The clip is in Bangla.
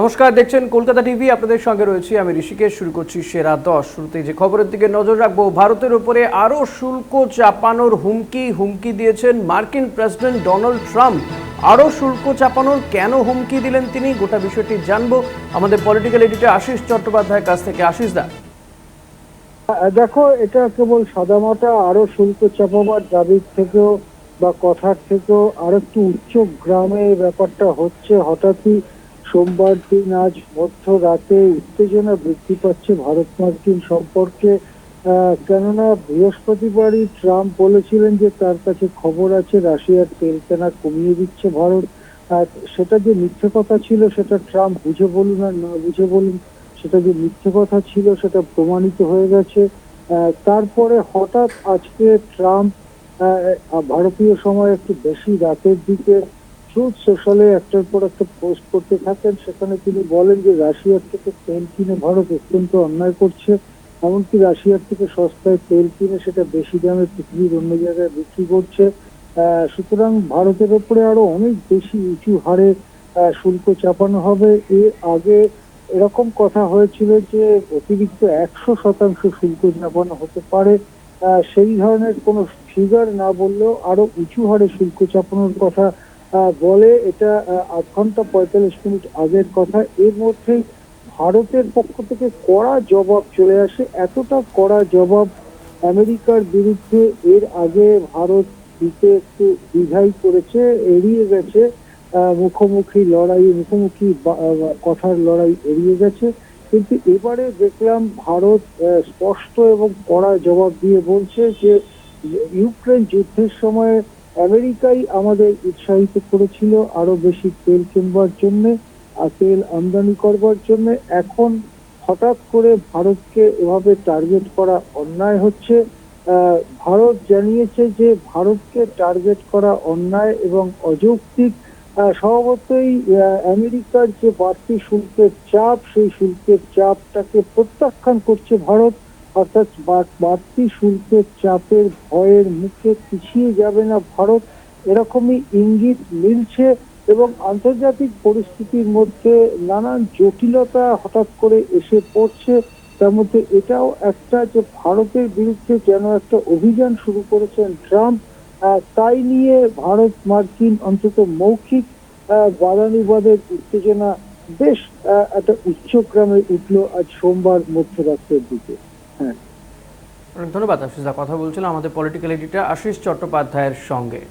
নমস্কার, দেখছেন কলকাতা টিভি, আপনাদের সঙ্গে রয়েছি আমি ঋষিকেশ, শুরু করছি সেরা দশ। শুরুতেই যে খবরের দিকে নজর রাখব, ভারতের উপরে আরও শুল্ক চাপানোর হুমকি হুমকি দিয়েছেন মার্কিন প্রেসিডেন্ট ডোনাল্ড ট্রাম্প। আরও শুল্ক চাপানোর কেন হুমকি দিলেন তিনি? গোটা বিষয়টি জানব। আমাদের পলিটিক্যাল এডিটর আশিস চট্টোপাধ্যায়ের কাছ থেকে। আশিস দা। দেখো, এটা কেবল সাদামাটা আরও শুল্ক চাপাবার দাবির থেকেও বা কথার থেকেও আর একটু উচ্চ গ্রামে ব্যাপারটা হচ্ছে। হঠাৎই সোমবার দিন আজ মধ্যরাতে উত্তেজনা বৃদ্ধি পাচ্ছে ভারত মার্কিন সম্পর্কে। কেননা বৃহস্পতিবারই ট্রাম্প বলেছিলেন যে তার কাছে খবর আছে, রাশিয়ার তেল কেনা কমিয়ে দিচ্ছে ভারত। আর সেটা যে মিথ্যে কথা ছিল সেটা ট্রাম্প বুঝে বলুন আর না বুঝে বলুন, সেটা যে মিথ্যে কথা ছিল সেটা প্রমাণিত হয়ে গেছে। তারপরে হঠাৎ আজকে ট্রাম্প ভারতীয় সময় একটু বেশি রাতের দিকে ট্রুথ সোশ্যালে একটার পর একটা পোস্ট করতে থাকেন। সেখানে তিনি বলেন যে, রাশিয়ার থেকে তেল কিনে ভারত অত্যন্ত অন্যায় করছে। এমনকি রাশিয়ার থেকে সস্তায় তেল কিনে সেটা বেশি দামে পৃথিবীর অন্য জায়গায় বিক্রি করছে। সুতরাং ভারতের উপরে আরও অনেক বেশি উঁচু হারে শুল্ক চাপানো হবে। এর আগে এরকম কথা হয়েছিল যে, অতিরিক্ত একশো শতাংশ শুল্ক চাপানো হতে পারে। সেই ধরনের কোনো ফিগার না বললেও আরও উঁচু হারে শুল্ক চাপানোর কথা বলে এটা আধ ঘণ্টা পঁয়তাল্লিশ মিনিট আগের কথা। এর মধ্যেই ভারতের পক্ষ থেকে কড়া জবাব চলে আসে। এতটা কড়া জবাব আমেরিকার বিরুদ্ধে এর আগে ভারত দিতে একটু দ্বিধাই করেছে এড়িয়ে গেছে। মুখোমুখি লড়াই, মুখোমুখি কথার লড়াই এড়িয়ে গেছে। কিন্তু এবারে দেখলাম ভারত স্পষ্ট এবং কড়া জবাব দিয়ে বলছে যে, ইউক্রেন যুদ্ধের সময় আমেরিকাই আমাদের উৎসাহিত করেছিল আরও বেশি তেল কিনবার জন্য আর তেল আমদানি করবার জন্য। এখন হঠাৎ করে ভারতকে এভাবে টার্গেট করা অন্যায় হচ্ছে। ভারত জানিয়েছে যে ভারতকে টার্গেট করা অন্যায় এবং অযৌক্তিক। স্বভাবতই আমেরিকার যে বাড়তি শুল্কের চাপ, সেই শুল্কের চাপটাকে প্রত্যাখ্যান করছে ভারত। অর্থাৎ বাড়তি শুল্কের চাপের ভয়ের মুখে পিছিয়ে যাবে না ভারত। এরকমই ইঙ্গিত মিলছে এবং আন্তর্জাতিক পরিস্থিতির মধ্যে নানান জটিলতা হঠাৎ করে এসে পড়ছে। তার মধ্যে এটাও একটা যে ভারতের বিরুদ্ধে যেন একটা অভিযান শুরু করেছেন ট্রাম্প তাই নিয়ে ভারত মার্কিন অন্তত মৌখিক বাদানুবাদের উত্তেজনা বেশ একটা উচ্চক্রমে উঠল আজ সোমবার মধ্যরাত্রের দিকে। ধন্যবাদ আশিস দা। কথা বলছিলাম আমাদের পলিটিক্যাল এডিটর আশিস চট্টোপাধ্যায়ের সঙ্গে।